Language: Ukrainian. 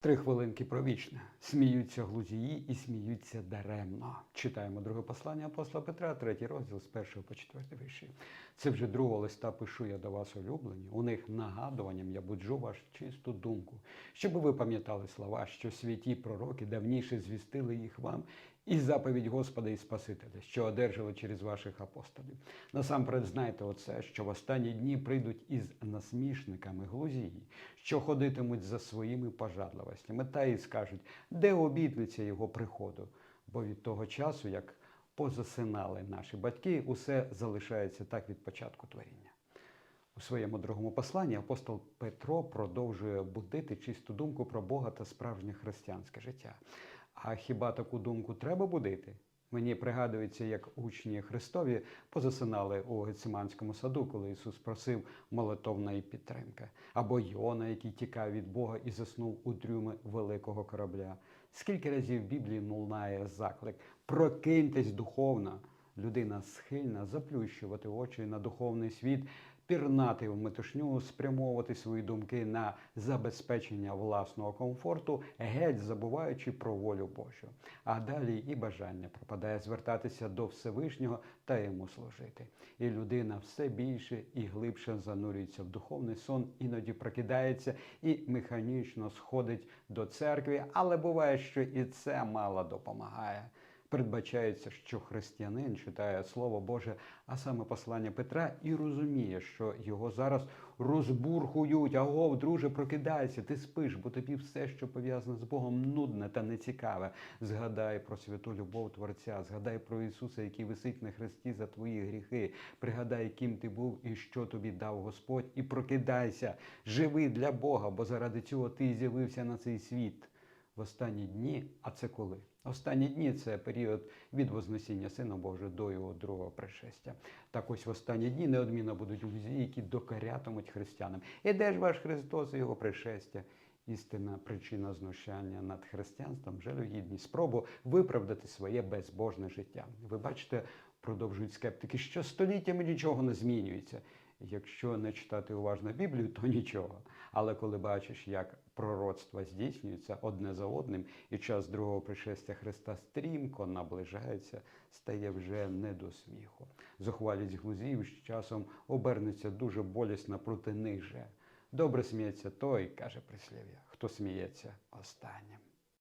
Три хвилинки про вічне. Сміються глузії і сміються даремно. Читаємо друге послання апостола Петра, третій розділ з першого по четвертий вірші. Це вже другого листа пишу я до вас улюблені. У них нагадуванням я буджу вашу чисту думку, щоб ви пам'ятали слова, що святі пророки давніше звістили їх вам, і заповідь Господа і Спасителя, що одержали через ваших апостолів. Насамперед знайте оце, що в останні дні прийдуть із насмішниками глузії, що ходитимуть за своїми пожадливостями, та й скажуть, де обітниця його приходу. Бо від того часу, як позасинали наші батьки, усе залишається так від початку творіння. У своєму другому посланні апостол Петро продовжує будити чисту думку про Бога та справжнє християнське життя. А хіба таку думку треба будити? Мені пригадується, як учні Христові позасинали у Гециманському саду, коли Ісус просив молитовної підтримки, або Йона, який тікав від Бога і заснув у трюми великого корабля. Скільки разів в Біблії лунає заклик прокиньтесь духовно. Людина схильна заплющувати очі на духовний світ, пірнати в метушню, спрямовувати свої думки на забезпечення власного комфорту, геть забуваючи про волю Божу. А далі і бажання пропадає звертатися до Всевишнього та йому служити. І людина все більше і глибше занурюється в духовний сон, іноді прокидається і механічно сходить до церкви, але буває, що і це мало допомагає. Передбачається, що християнин читає Слово Боже, а саме послання Петра, і розуміє, що його зараз розбурхують. Агов, друже, прокидайся, ти спиш, бо тобі все, що пов'язане з Богом, нудне та нецікаве. Згадай про святу любов Творця, згадай про Ісуса, який висить на хресті за твої гріхи. Пригадай, ким ти був і що тобі дав Господь, і прокидайся, живи для Бога, бо заради цього ти з'явився на цей світ в останні дні. А це коли? Останні дні це період від Вознесіння Сина Божого до його другого пришестя. Так ось в останні дні неодмінно будуть люди, які докорятимуть християнам. І де ж ваш Христос і його пришестя? Істинна причина знущання над християнством, жалюгідність, спробу виправдати своє безбожне життя. Ви бачите, продовжують скептики, що століттями нічого не змінюється. Якщо не читати уважно Біблію, то нічого. Але коли бачиш, як пророцтва здійснюються одне за одним, і час другого пришестя Христа стрімко наближається, стає вже не до сміху. Зухвалість глузів з часом обернеться дуже болісно проти них же. Добре сміється той, каже прислів'я, хто сміється останнім.